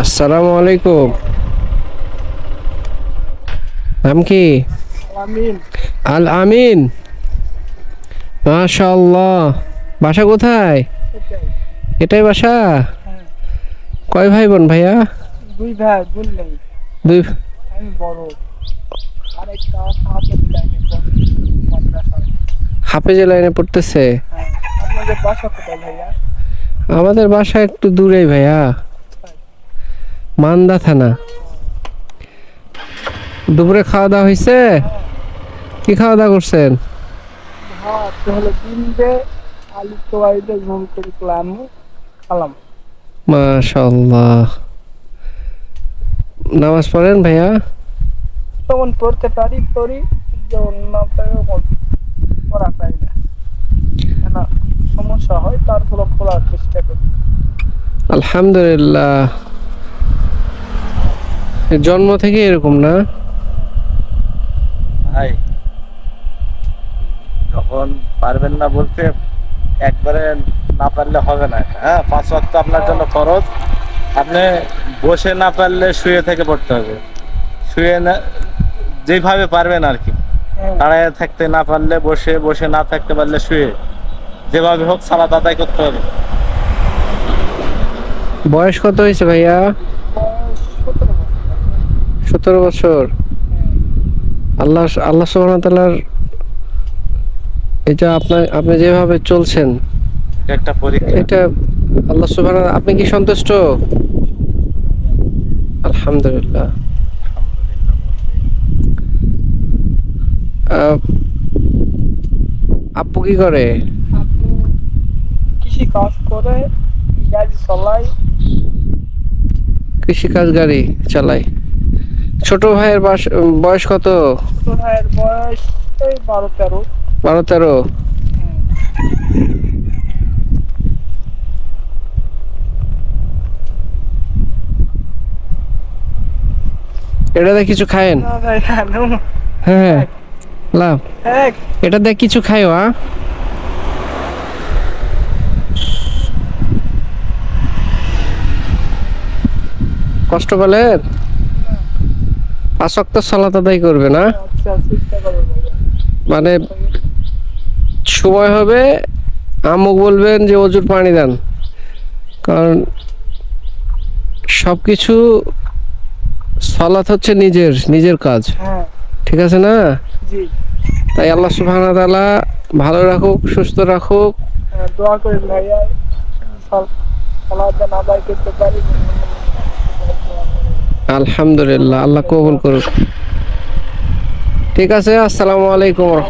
আসসালামু আলাইকুম। নাম কি? আল আমিন মাশাআল্লাহ। বাসা কোথায়? এটাই। বাসা? হ্যাঁ। কয় ভাই বোন ভাইয়া? দুই ভাই বোন নেই। দুই আমি বড়। আরেকটা লাইনে হাফেজে লাইনে পড়তেছে? হ্যাঁ। বাসা কোথায় ভাইয়া? আমাদের বাসা একটু দূরেই ভাইয়া। মান্দা থানা। দুপুরে খাওয়া দাওয়া হয়েছে কি খাওয়া দাওয়া করছেন মাশাআল্লাহ। নামাজ পড়েন ভাইয়া? তখন পড়তে পারি পড়ি যখন না পড়া পারি না। সমস্যা হয় তারপরে পড়ার চেষ্টা করি। আলহামদুলিল্লাহ। জন্ম থেকে এরকম না। ভাই যখন পারবেন না বলতে একবারে না পারলে হবে না হ্যাঁ? পাঁচ ওয়াক্ত আপনার জন্য খরচ আপনি বসে না পারলে শুয়ে থেকে পড়তে হবে। শুয়ে না যেভাবে পারবেন আর কি। দাঁড়ায় থাকতে না পারলে বসে বসে না থাকতে পারলে শুয়ে। যেভাবে হোক সালাদ আদায় করতে হবে। বয়স কত হয়েছে ভাইয়া? সতেরো বছর। আল্লাহ আল্লাহ সুবহানাহু এটা আপনার আপনি যেভাবে চলছেন এটা একটা পরীক্ষা। এটা আল্লাহ সুবহানাহু আপনি কি সন্তুষ্ট? আলহামদুলিল্লাহ। আপু কি করে? আপনি কৃষি কাজ করে গাড়ি চলাই কৃষিকাজ গাড়ি চালায়। ছোট ভাইয়ের বয়স কত? ছোট ভাইয়ের বয়স এই বারো তেরো। বারো তেরো? এটাতে কিছু খায়েন? না হ্যাঁ লাভ এটা দিয়ে কিছু খাইও হ্যাঁ কষ্ট পেলেন? ওয়াক্ত সালাত আদায় করবে না? আচ্ছা মানে সময় হবে আমুক বলবেন যে অজুর পানি দেন। কারণ সব কিছু সালাত হচ্ছে নিজের নিজের কাজ। হ্যাঁ। ঠিক আছে না? তাই আল্লাহ তাআলা ভালো রাখুক সুস্থ রাখুক। হ্যাঁ, দোয়া করেন ভাইয়া। সালাদ আদায় করতে পারি। আলহামদুলিল্লাহ আল্লাহ কবুল করুক। ঠিক আছে আসসালামু আলাইকুম আলহামদুলিল্লাহ।